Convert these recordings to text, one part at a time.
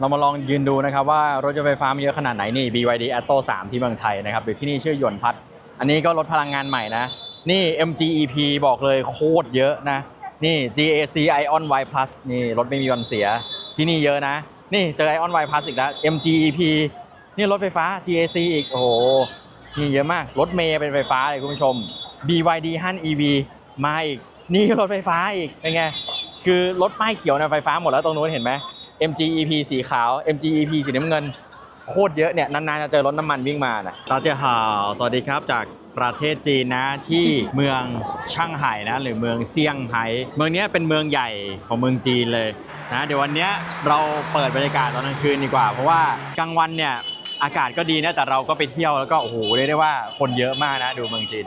เรามาลองยืนดูนะครับว่ารถยนต์ไฟฟ้ามีเยอะขนาดไหนนี่ BYD Atto 3 ที่เมืองไทยนะครับหรือที่นี่ชื่อหยวนพัด อันนี้ก็รถพลังงานใหม่นะ นี่ MGEP บอกเลยโคตรเยอะนะ นี่ GAC Ion Y Plus นี่รถไม่มีวันเสีย ที่นี่เยอะนะ นี่เจอ Ion Y Plus อีกแล้ว MGEP นี่รถไฟฟ้า GAC อีกโอ้โหนี่เยอะมาก รถเมย์เป็นไฟฟ้าเลยคุณผู้ชม BYD ฮั่น EV มาอีก นี่รถไฟฟ้าอีกเป็นไงคือรถป้ายเขียวนะไฟฟ้าหมดแล้วตรงนู้นเห็นไหม MGEP สีขาว MGEP สีน้ำเงิน โคตรเยอะเนี่ยนานๆจะเจอรถน้ำมันวิ่งมานะตาเจ้าหาวสวัสดีครับจากประเทศจีนนะที่เมืองช่างไห่นะหรือเมืองเซี่ยงไฮ้เมืองเนี้ยเป็นเมืองใหญ่ของเมืองจีนเลยนะเดี๋ยววันเนี้ยเราเปิดบรรยากาศตอนกลางคืนดีกว่า เพราะว่ากลางวันเนี่ยอากาศก็ดีนะแต่เราก็ไปเที่ยวแล้วก็โอ้โหเรียกได้ว่าคนเยอะมากนะดูเมืองจีน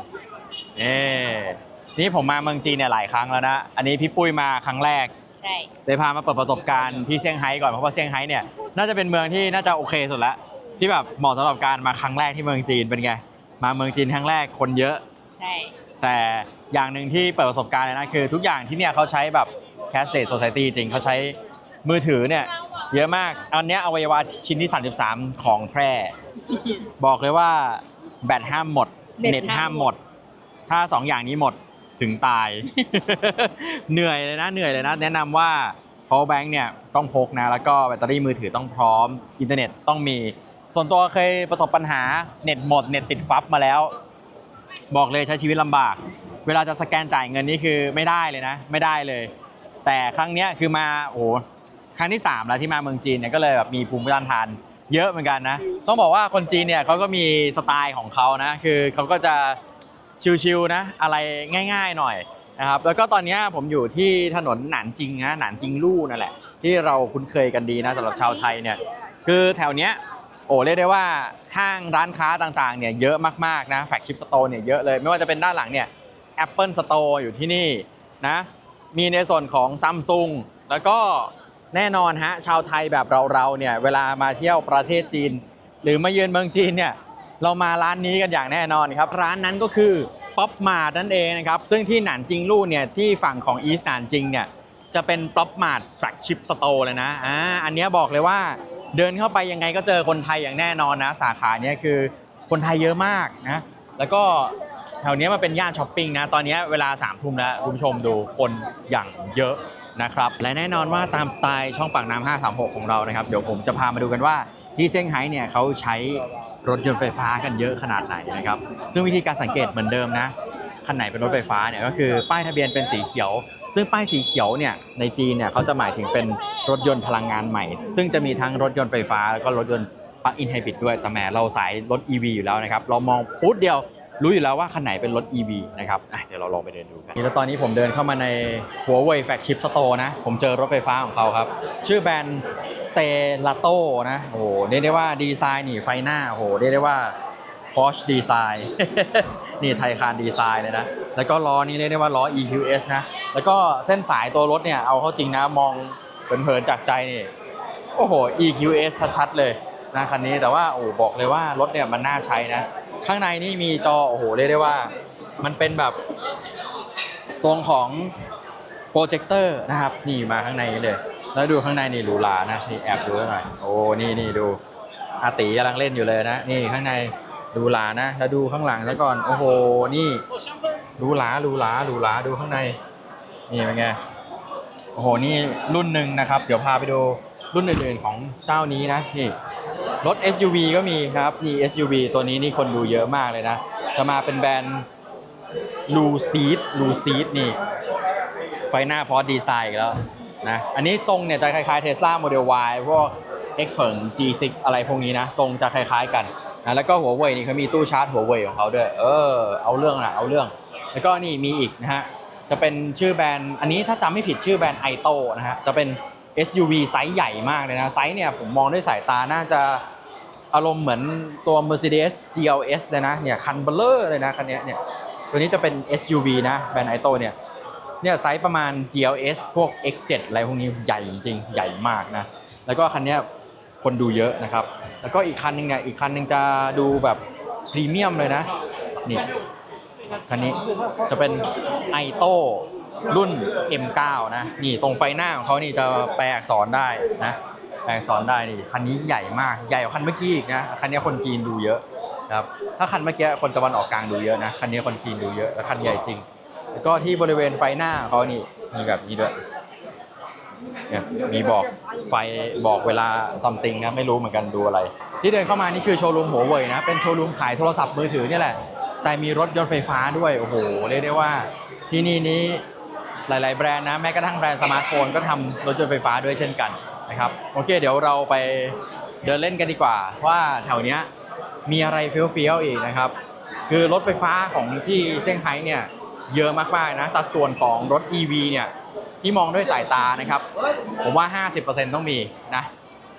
นี่นี่ผมมาเมืองจีนเนี่ยหลายครั้งแล้วนะ อันนี้พี่ปุ้ยมาครั้งแรก ใช่ เลยพามาเปิดประสบการณ์ที่เซี่ยงไฮ้ก่อนเพราะว่าเซี่ยงไฮ้เนี่ยน่าจะเป็นเมืองที่น่าจะโอเคสุดละที่แบบเหมาะสำหรับการมาครั้งแรกที่เมืองจีนเป็นไงมาเมืองจีนครั้งแรกคนเยอะ ใช่ แต่อย่างหนึ่งที่เปิดประสบการณ์เลยนะคือ ทุกอย่างที่เนี่ยเขาใช้แบบ cashless society จริงเขาใช้มือถือเนี่ยเยอะมาก อันเนี้ยอวัยวะชิ้นที่ 33 ของแพร่ บอกเลยว่าแบตห้ามหมด เน็ตห้ามหมด ถ้าสองอย่างนี้หมด ถึงตาย เหนื่อยเลยนะเหนื่อยเลยนะ แนะนำว่า power bank เนี่ยต้องพกนะ แล้วก็แบตเตอรี่มือถือต้องพร้อม อินเทอร์เน็ตต้องมี ส่วนตัวเคยประสบปัญหาเน็ตหมดเน็ตติดฟับมาแล้ว บอกเลยใช้ชีวิตลำบาก เวลาจะสแกนจ่ายเงินนี่คือไม่ได้เลยนะ ไม่ได้เลย แต่ครั้งเนี้ยคือมาโอ้โหครั้งที่ 3 แล้วที่มาเมืองจีนเนี่ยก็เลยแบบมีภูมิต้านทาน เยอะเหมือนกันนะ ต้องบอกว่าคนจีนเนี่ยเขาก็มีสไตล์ของเขานะ คือเขาก็จะ ชิวๆนะ อะไรง่าย ๆหน่อยนะครับแล้วก็ตอนนี้ผมอยู่ที่ถนนหนานจิงนะหนานจิงลู่นั่นแหละ ที่เราคุ้นเคยกันดีนะสำหรับชาวไทยเนี่ยคือแถวเนี้ยโอ้เรียกได้ว่าห้างร้านค้าต่างๆเนี่ยเยอะมากๆนะแฟกชิปสโตร์เนี่ยเยอะเลย ไม่ว่าจะเป็นด้านหลังเนี่ย Apple Store อยู่ที่นี่นะมีในส่วนของซัมซุงแล้วก็แน่นอนฮะชาวไทยแบบเราๆเนี่ยเวลามาเที่ยวประเทศจีน หรือมาเยือนเมืองจีนเนี่ยเรามาร้านนี้กันอย่างแน่นอนครับ ร้านนั้นก็คือ ป๊อปมาร์นั่นเองนะครับ ซึ่งที่หนานจิงลู่เนี่ยที่ฝั่งของอีสต์หนานจิงเนี่ยจะเป็นป๊อปมาร์ทแฟลกชิพสโตร์เลยนะอ่าอันนี้บอกเลยว่าเดินเข้าไปยังไงก็เจอคนไทยอย่างแน่นอนนะ สาขาเนี้ยคือคนไทยเยอะมากนะ แล้วก็แถวนี้มันเป็นย่านช้อปปิ้งนะ ตอนนี้เวลา3ามทุ่มแล้วคุณผู้ชมดูคนอย่างเยอะนะครับ และแน่นอนว่าตามสไตล์ช่องปากน้ำ536 ของเรานะครับ เดี๋ยวผมจะพามาดูกันว่าที่เซี่ยงไฮ้เนี่ยเขาใช้ รถยนต์ไฟฟ้ากันเยอะขนาดไหนนะครับ ซึ่งวิธีการสังเกตเหมือนเดิมนะคันไหนเป็นรถไฟฟ้าเนี่ยก็คือป้ายทะเบียนเป็นสีเขียว ซึ่งป้ายสีเขียวเนี่ยในจีนเนี่ยเขาจะหมายถึงเป็นรถยนต์พลังงานใหม่ ซึ่งจะมีทั้งรถยนต์ไฟฟ้าแล้วก็รถยนต์ปลั๊กอินไฮบริดด้วยแต่แหมเราสายรถ EV อยู่แล้วนะครับเรามองปุ๊บเดียว รู้อยู่แล้วว่าคันไหนเป็นรถ EV นะครับอะเดี๋ยวเราลองไปเดินดูกันนี่แล้วตอนนี้ผมเดินเข้ามาในหัวเว่ยแฟกชิปสโตร์นะ ผมเจอรถไฟฟ้าของเขาครับ ชื่อแบรนด์ Stelato นะ โอ้โหเรียกได้ว่าดีไซน์นี่ไฟหน้า โอ้โหเรียกได้ว่า Porsche ดีไซน์นี่ไทยคานดีไซน์เลยนะ แล้วก็ล้อนี่เรียกได้ว่าล้อ EQS นะ แล้วก็เส้นสายตัวรถเนี่ย เอาเข้าจริงนะ มองเผินๆจากใจนี่ โอ้โห EQS ชัดๆเลยนะคันนี้ แต่ว่า โอ้บอกเลยว่ารถเนี่ยมันน่าใช้นะ ข้างในนี่มีจอโอ้โหเรียกได้ว่า มันเป็นแบบตรงของโปรเจคเตอร์นะครับ นี่มาข้างในเลย แล้วดูข้างในนี่หรูหรานะนี่แอบดูหน่อยโอ้นี่นี่ดูอาติกำลังเล่นอยู่เลยนะนี่ข้างในหรูหรานะแล้วดูข้างหลังซะก่อนโอ้โหนี่หรูหราหรูหราหรูหราดูข้างใน นี่เป็นไงโอ้โหนี่รุ่นหนึ่งนะครับ เดี๋ยวพาไปดูรุ่นอื่นๆของเจ้านี้นะนี่ รถ SUV ก็มีครับนี่ SUV ตัวนี้นี่คนดูเยอะมากเลยนะ จะมาเป็นแบรนด์ลูซีดลูซีดนี่ ไฟหน้าพอดีไซน์อีกแล้วนะอันนี้ทรงเนี่ยจะคล้ายๆ Tesla Model Y พวก x p e r G6 อะไรพวกนี้นะ ทรงจะคล้ายๆกันนะแล้วก็หัวเว่ยนี่เขามีตู้ชาร์จหัวเว่ยของเขาด้วย เออ เอาเรื่องนะเอาเรื่อง แล้วก็นี่มีอีกนะฮะ จะเป็นชื่อแบรนด์ อันนี้ถ้าจำไม่ผิดชื่อแบรนด์ไอโตนะฮะ จะเป็น SUV ไซส์ใหญ่มากเลยนะ ไซส์เนี่ยผมมองด้วยสายตาน่าจะ อารมณ์เหมือนตัว Mercedes GLS เลยนะเนี่ยคันเบลเลอร์เลยนะคันนี้เนี่ยตัวนี้จะเป็น SUV นะแบรนด์ไอโตเนี่ยเนี่ยไซส์ประมาณ GLS พวก X7 อะไรพวกนี้ใหญ่จริงๆใหญ่มากนะแล้วก็คันนี้คนดูเยอะนะครับ แล้วก็อีกคันหนึงเนี่ยอีกคันหนึงจะดูแบบพรีเมียมเลยนะ นี่คันนี้จะเป็นไอโต้รุ่น M9 นะ นี่ตรงไฟหน้าของเขานี่จะแปลอักษรได้นะ แปลงซ้อนได้นี่คันนี้ใหญ่มากใหญ่กว่าคันเมื่อกี้อีกนะคันนี้คนจีนดูเยอะนะครับถ้าคันเมื่อกี้คนตะวันออกกลางดูเยอะนะคันนี้คนจีนดูเยอะแล้วคันใหญ่จริง แล้วก็ที่บริเวณไฟหน้าเขานี่มีแบบนี้ด้วยเนี่ยมีบอกไฟบอกเวลาซัมติงนะไม่รู้เหมือนกันดูอะไร ที่เดินเข้ามานี่คือโชว์รูมหัวเว่ยนะเป็นโชว์รูมขายโทรศัพท์มือถือนี่แหละ แต่มีรถยนต์ไฟฟ้าด้วยโอ้โหเรียกได้ว่าที่นี่นี้หลาย ๆ แบรนด์นะแม้กระทั่งแบรนด์สมาร์ทโฟนก็ทำรถยนต์ไฟฟ้าด้วยเช่นกัน นะครับโอเค เดี๋ยวเราไปเดินเล่นกันดีกว่า ว่าแถวเนี้ยมีอะไรเฟี้ยวๆอีกนะครับ คือรถไฟฟ้าของที่เซี่ยงไฮ้เนี่ยเยอะมากๆนะสัดส่วนของรถ EV เนี่ยที่มองด้วยสายตานะครับ ผมว่า 50%ต้องมีนะ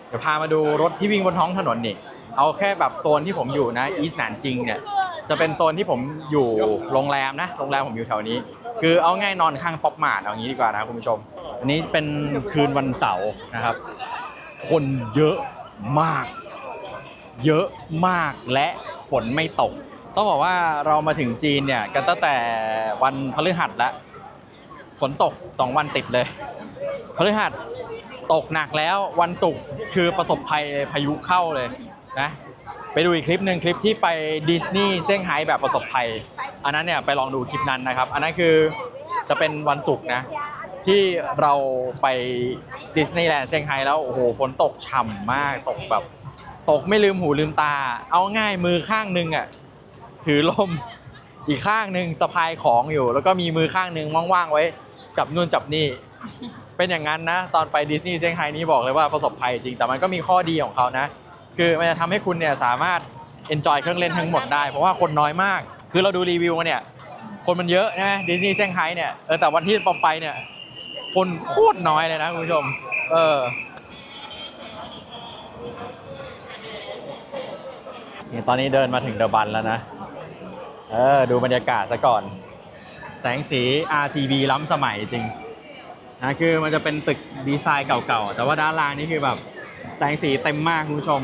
เดี๋ยวพามาดูรถที่วิ่งบนท้องถนนนี่เอาแค่แบบโซนที่ผมอยู่นะอีสนานจริงเนี่ย จะเป็นโซนที่ผมอยู่โรงแรมนะ โรงแรมผมอยู่แถวนี้ คือเอาง่ายนอนข้างป๊อปมาร์ทเอางี้ดีกว่านะคุณผู้ชม อันนี้เป็นคืนวันเสาร์นะครับ คนเยอะมาก เยอะมากและฝนไม่ตก ต้องบอกว่าเรามาถึงจีนเนี่ย กันตั้งแต่วันพฤหัสแล้ว ฝนตก 2 วันติดเลยพฤหัสตกหนักแล้ววันศุกร์คือประสบภัยพายุเข้าเลยนะ ไปดูอีกคลิปหนึ่งคลิปที่ไปดิสนีย์เซี่ยงไฮ้แบบประสบภัย อันนั้นเนี่ยไปลองดูคลิปนั้นนะครับ อันนั้นคือจะเป็นวันศุกร์นะ ที่เราไปดิสนีย์แลนด์เซี่ยงไฮ้แล้วโอ้โหฝนตกฉ่ำมากตกแบบ ตกไม่ลืมหูลืมตา เอาง่ายมือข้างนึงอะถือลมอีกข้างหนึ่งสะพายของอยู่ แล้วก็มีมือข้างหนึ่งว่างๆไว้ จับนู่นจับนี่ เป็นอย่างนั้นนะ ตอนไปดิสนีย์เซี่ยงไฮ้นี้บอกเลยว่าประสบภัยจริงแต่มันก็มีข้อดีของเขานะ คือมันจะทำให้คุณเนี่ยสามารถ enjoy เครื่องเล่นทั้งหมดได้ เพราะว่าคนน้อยมาก คือเราดูรีวิวมาเนี่ย คนมันเยอะนะดิสนีย์เซี่ยงไฮ้เนี่ยเออแต่วันที่ปอมไปเนี่ย คนโคตรน้อยเลยนะคุณผู้ชม เออนี่ตอนนี้เดินมาถึงเดอะบันแล้วนะ เออ ดูบรรยากาศซะก่อน แสงสี RGB ล้ำสมัยจริงนะคือมันจะเป็นตึกดีไซน์เก่าๆ แต่ว่าด้านล่างนี่คือแบบ แสงสีเต็มมากคุณผู้ชม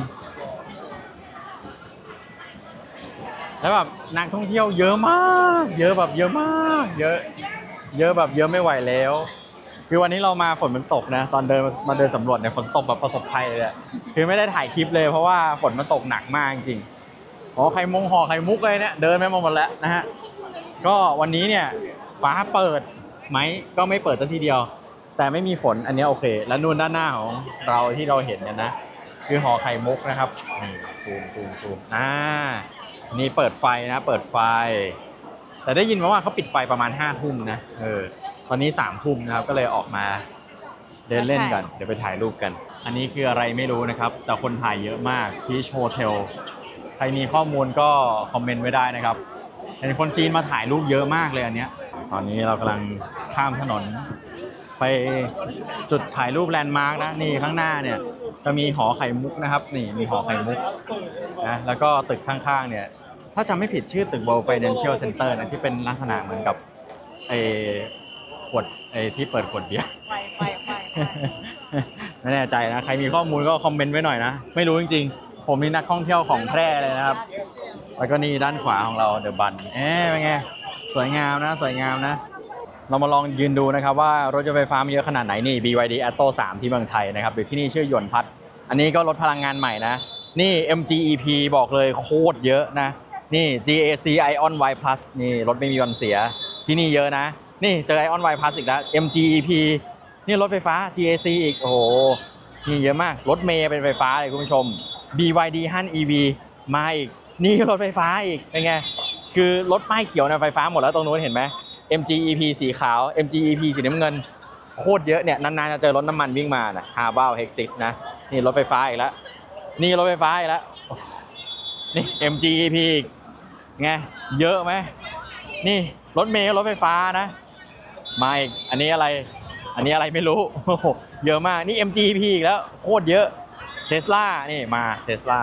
แล้วแบบนักท่องเที่ยวเยอะมาก เยอะแบบเยอะมาก เยอะ เยอะแบบเยอะไม่ไหวแล้ว คือวันนี้เรามาฝนมันตกนะ ตอนเดินมาเดินสำรวจเนี่ยฝนตกแบบประสบภัยเลยอะคือไม่ได้ถ่ายคลิปเลยเพราะว่าฝนมันตกหนักมากจริงๆอ๋อไข่มงห่อไข่มุกเลยเนี่ยเดินไปมาหมดแล้วนะฮะ ก็วันนี้เนี่ยฟ้าเปิดไหมก็ไม่เปิดซะทีเดียว แต่ไม่มีฝนอันนี้โอเค แล้วนู่นด้านหน้าของเราที่เราเห็นเนี่ยนะ คือห่อไข่มุกนะครับนี่ซูมซูมซูมอ่า นี่เปิดไฟนะ เปิดไฟ แต่ได้ยินมาว่าเขาปิดไฟประมาณห้าทุ่มนะ เออ ตอนนี้สามทุ่มนะครับ ก็เลยออกมาเดินเล่นกัน เดี๋ยวไปถ่ายรูปกัน อันนี้คืออะไรไม่รู้นะครับ แต่คนถ่ายเยอะมากที่โชเทล ใครมีข้อมูลก็คอมเมนต์ไว้ได้นะครับ เห็นคนจีนมาถ่ายรูปเยอะมากเลยอันเนี้ย ตอนนี้เรากำลังข้ามถนน ไปจุดถ่ายรูปแลนด์มาร์กนะ นี่ข้างหน้าเนี่ย จะมีหอไข่มุกนะครับ นี่มีหอไข่มุกนะแล้วก็ตึกข้างๆเนี่ย ถ้าจำไม่ผิดชื่อตึก World Financial Center นะที่เป็นลักษณะเหมือนกับไอ้ขวดไอ้ที่เปิดขวดเบียร์ไฟไฟไฟไฟไม่แน่ใจนะใครมีข้อมูลก็คอมเมนต์ไว้หน่อยนะ ไม่รู้จริงๆ ผมนี่นักท่องเที่ยวของแพร่เลยนะครับ แล้วก็นี่ด้านขวาของเราเดอะบันเอ๊ะเป็นไงสวยงามนะ สวยงามนะ เรามาลองยืนดูนะครับว่ารถยนต์ไฟฟ้ามีเยอะขนาดไหนนี่ BYD Atto 3 ที่เมืองไทยนะครับหรือที่นี่ชื่อหยวนพัด อันนี้ก็รถพลังงานใหม่นะ นี่ MGEP บอกเลยโคตรเยอะนะ นี่ GAC Ion Y Plus นี่รถไม่มีวันเสีย ที่นี่เยอะนะ นี่เจอ Ion Y Plus อีกแล้ว MGEP นี่รถไฟฟ้า GAC อีกโอ้โหนี่เยอะมาก รถเมย์เป็นไฟฟ้าเลยคุณผู้ชม BYD ฮั่น EV มาอีก นี่รถไฟฟ้าอีกเป็นไงคือรถป้ายเขียวนะไฟฟ้าหมดแล้วตรงนู้นเห็นไหม MGEP สีขาว MGEP สีน้ำเงิน โคตรเยอะเนี่ยนานๆจะเจอรถน้ำมันวิ่งมานะฮาบ้าเฮกซิสนะนี่รถไฟฟ้าอีกแล้วนี่รถไฟฟ้าอีกแล้วนี่ MGEP อีกไงเยอะไหมนี่รถเมล์รถไฟฟ้านะมาอีกอันนี้อะไรอันนี้อะไรไม่รู้เยอะมากนี่ MGEP อีกแล้วโคตรเยอะเทสลานี่มาเทสลา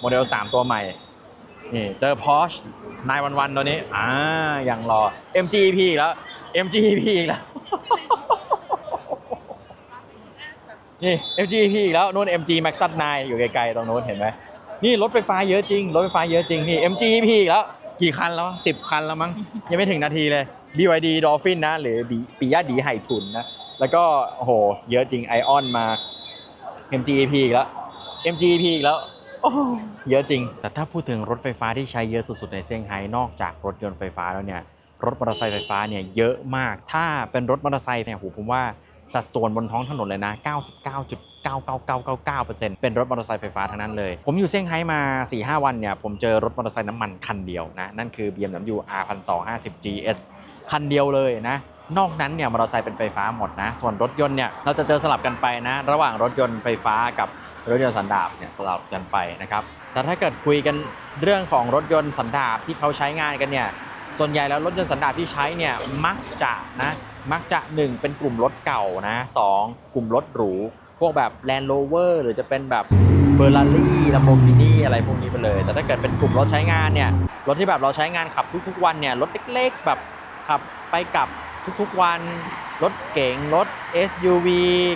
โมเดล 3 ตัวใหม่ นี่เจอ Porsche 911 ตัวนี้อ่าอย่างรอ MGP อีกแล้ว MGP อีกแล้ว นี่ MGP อีกแล้วนู่น MG Max 9อยู่ไกลๆตรงนู้นเห็นไหมนี่รถไฟฟ้าเยอะจริง รถไฟฟ้าเยอะจริง นี่ MGP อีกแล้ว กี่คันแล้วสิบคันแล้วมั้ง ยังไม่ถึงนาทีเลย BYD Dolphin นะ หรือปิยะดีไห่ทุนนะ แล้วก็โห เยอะจริงไอออนมา MGEP อีกแล้ว MGEP อีกแล้ว เยอะจริง แต่ถ้าพูดถึงรถไฟฟ้าที่ใช้เยอะสุดๆ ในเซี่ยงไฮ้นอกจากรถยนต์ไฟฟ้าแล้วเนี่ยรถมอเตอร์ไซค์ไฟฟ้าเนี่ยเยอะมาก ถ้าเป็นรถมอเตอร์ไซค์เนี่ยโหผมว่าสัดส่วนบนท้องถนนเลยนะ 99.99999%เป็นรถมอเตอร์ไซค์ไฟฟ้าทั้งนั้นเลย ผมอยู่เซี่ยงไฮ้มา 4-5 วันเนี่ย ผมเจอรถมอเตอร์ไซค์น้ำมันคันเดียวนะ นั่นคือ BMW R1250 GS คันเดียวเลยนะ นอกนั้นเนี่ยมอเตอร์ไซค์เป็นไฟฟ้าหมดนะ ส่วนรถยนต์เนี่ยเราจะเจอสลับกันไปนะ ระหว่างรถยนต์ไฟฟ้ากับ รถยนต์สันดาปเนี่ยสลับกันไปนะครับ แต่ถ้าเกิดคุยกันเรื่องของรถยนต์สันดาปที่เขาใช้งานกันเนี่ยส่วนใหญ่แล้วรถยนต์สันดาปที่ใช้เนี่ยมักจะนะมักจะ 1 เป็นกลุ่มรถเก่านะสองกลุ่มรถหรู พวกแบบ Land Rover หรือจะเป็นแบบ Ferrari Lamborghini อะไรพวกนี้ไปเลย แต่ถ้าเกิดเป็นกลุ่มรถใช้งานเนี่ยรถที่แบบเราใช้งานขับทุกๆ วันเนี่ยรถเล็กๆแบบขับไปกลับ ทุกๆวัน รถเก๋งรถ SUV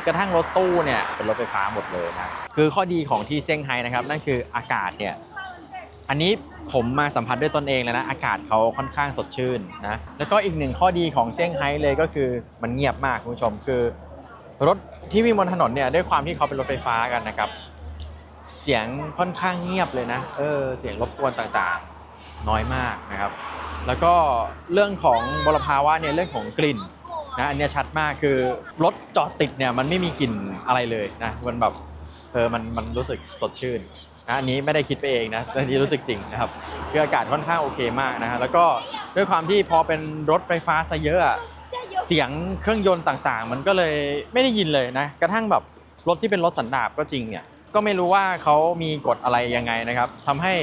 กระทั่งรถตู้เนี่ยเป็นรถไฟฟ้าหมดเลยนะ คือข้อดีของที่เซี่ยงไฮ้นะครับ นั่นคืออากาศเนี่ย อันนี้ผมมาสัมผัสด้วยตนเองแล้วนะ อากาศเขาค่อนข้างสดชื่นนะ แล้วก็อีกหนึ่งข้อดีของเซี่ยงไฮ้เลยก็คือมันเงียบมากคุณผู้ชมคือ รถที่วิ่งบนถนนเนี่ยด้วยความที่เขาเป็นรถไฟฟ้ากันนะครับ เสียงค่อนข้างเงียบเลยนะ เออ เสียงรบกวนต่างๆ น้อยมากนะครับ แล้วก็เรื่องของมลภาวะเนี่ยเรื่องของกลิ่นนะอันนี้ชัดมากคือรถจอดติดเนี่ยมันไม่มีกลิ่นอะไรเลยนะมันแบบเออมันมันรู้สึกสดชื่นนะอันนี้ไม่ได้คิดไปเองนะอันนี้รู้สึกจริงนะครับคืออากาศค่อนข้างโอเคมากนะฮะแล้วก็ด้วยความที่พอเป็นรถไฟฟ้าซะเยอะอะเสียงเครื่องยนต์ต่างๆ มันก็เลยไม่ได้ยินเลยนะกระทั่งแบบรถที่เป็นรถสันดาปก็จริงเนี่ยก็ไม่รู้ว่าเขามีกฎอะไรยังไงนะครับทำให้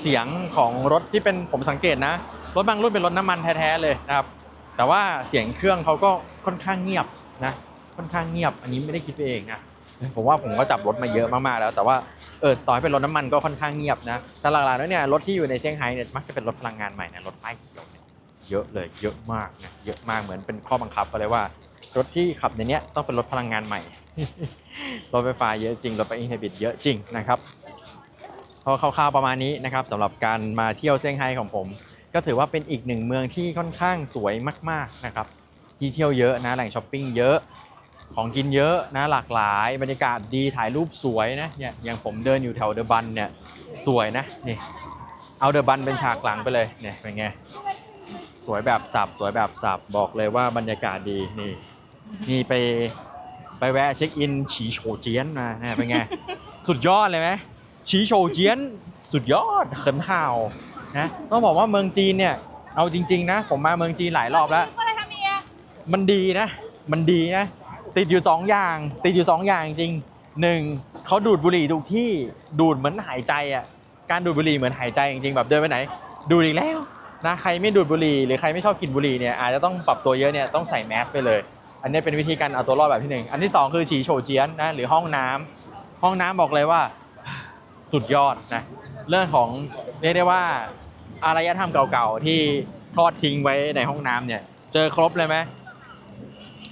เสียงของรถที่เป็นผมสังเกตนะ รถบางรุ่นเป็นรถน้ำมันแท้ๆเลยนะครับ แต่ว่าเสียงเครื่องเขาก็ค่อนข้างเงียบนะค่อนข้างเงียบ อันนี้ไม่ได้คิดไปเองนะผมว่าผมก็จับรถมาเยอะมากๆแล้ว แต่ว่าเออต่อให้เป็นรถน้ำมันก็ค่อนข้างเงียบนะแต่หลักๆแล้วเนี่ยรถที่อยู่ในเซี่ยงไฮ้เนี่ยมักจะเป็นรถพลังงานใหม่นะรถป้ายเขียวเนี่ยเยอะเลยเยอะมากนะเยอะมากเหมือนเป็นข้อบังคับไปเลยว่ารถที่ขับในเนี้ยต้องเป็นรถพลังงานใหม่รถไฟฟ้าเยอะจริงรถไปอินเทอร์บิทเยอะจริงนะครับพอคร่าวๆประมาณนี้นะครับสำหรับการมาเที่ยวเซี่ยงไฮ้ของผม ก็ถือว่าเป็นอีกหนึ่งเมืองที่ค่อนข้างสวยมาก ๆนะครับ ที่เที่ยวเยอะนะแหล่งช้อปปิ้งเยอะ ของกินเยอะนะหลากหลาย บรรยากาศดีถ่ายรูปสวยนะเนี่ยอย่างผมเดินอยู่แถวเดอะบันเนี่ยสวยนะนี่เอาเดอะบันเป็นฉากหลังไปเลยเนี่ยเป็นไงสวยแบบสับสวยแบบสับบอกเลยว่าบรรยากาศดีนี่นี่ไปไปแวะเช็คอินฉีโฉเจียนมาเนี่ยเป็นไง สุดยอดเลยไหมฉีโฉเจียน สุดยอดเขินห่า นะต้องบอกว่าเมืองจีนเนี่ยเอาจริง ๆ นะ ผมมาเมืองจีนหลายรอบแล้วมันดีนะ มันดีนะ ติดอยู่ 2 อย่าง ติดอยู่ 2 อย่างจริงหนึ่งเขาดูดบุหรี่ทุกที่ดูดเหมือนหายใจอะการดูดบุหรี่เหมือนหายใจจริงๆแบบเดินไปไหน ดูดอีกแล้วนะใครไม่ดูดบุหรี่หรือใครไม่ชอบกินบุหรี่เนี่ยอาจจะต้องปรับตัวเยอะเนี่ยต้องใส่แมสไปเลย อันนี้เป็นวิธีการเอาตัวรอดแบบที่หนึ่งอันที่ 2 คือฉีโฉเจียนนะหรือห้องน้ำ ห้องน้ำบอกเลยว่า สุดยอดนะเรื่องของเรียกได้ว่าอารยธรรมเก่าๆที่ทอดทิ้งไว้ในห้องน้ำเนี่ย เจอครบเลยไหม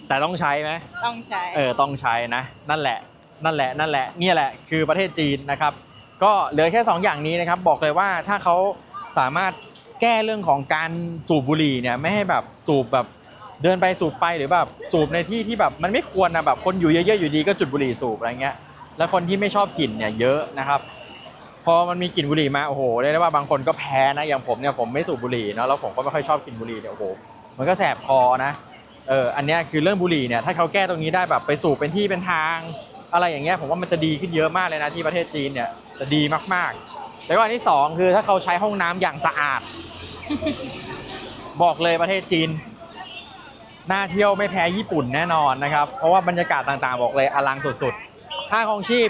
แต่ต้องใช้ไหมต้องใช้ เออต้องใช้นะ นั่นแหละ นั่นแหละนั่นแหละเนี่ยแหละคือประเทศจีนนะครับ ก็เหลือแค่ 2 อย่างนี้นะครับ บอกเลยว่าถ้าเขาสามารถแก้เรื่องของการสูบบุหรี่เนี่ยไม่ให้แบบสูบแบบเดินไปสูบไปหรือแบบสูบในที่ที่แบบมันไม่ควรนะแบบคนอยู่เยอะๆอยู่ดีก็จุดบุหรี่สูบอะไรเงี้ย แล้วคนที่ไม่ชอบกลิ่นเนี่ยเยอะนะครับพอมันมีกลิ่นบุหรี่มาโอ้โหเรียกได้ว่าบางคนก็แพ้นะอย่างผมเนี่ยผมไม่สูบบุหรี่เนาะแล้วผมก็ไม่ค่อยชอบกลิ่นบุหรี่เนี่ยโอ้โหมันก็แสบคอนะเอออันนี้คือเรื่องบุหรี่เนี่ยถ้าเขาแก้ตรงนี้ได้แบบไปสูบเป็นที่เป็นทาง อะไรอย่างเงี้ยผมว่ามันจะดีขึ้นเยอะมากเลยนะที่ประเทศจีนเนี่ยจะดีมากๆ แล้วก็อันที่สองคือถ้าเขาใช้ห้องน้ำอย่างสะอาด บอกเลยประเทศจีนน่าเที่ยวไม่แพ้ญี่ปุ่นแน่นอนนะครับ เพราะว่าบรรยากาศต่างๆ บอกเลยอลังสุดๆ ค่าของชีพ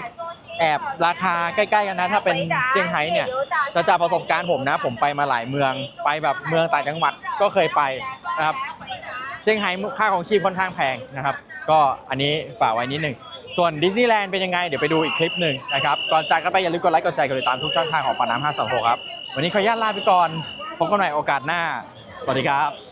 แอบราคาใกล้ๆกันนะ ถ้าเป็นเซี่ยงไฮ้เนี่ยแต่จากประสบการณ์ผมนะ ผมไปมาหลายเมืองไปแบบเมืองต่างจังหวัดก็เคยไปนะครับเซี่ยงไฮ้ค่าของชีพค่อนข้างแพงนะครับ ก็อันนี้ฝากไว้นิดหนึ่งส่วนดิสนีย์แลนด์เป็นยังไง เดี๋ยวไปดูอีกคลิปหนึ่งนะครับ ก่อนจากกันไปอย่าลืมกดไลค์กดแชร์กดติดตามทุกช่องทางของปาน้ำ526ครับ วันนี้ขออนุญาตลาไปก่อนพบกันใหม่โอกาสหน้า สวัสดีครับ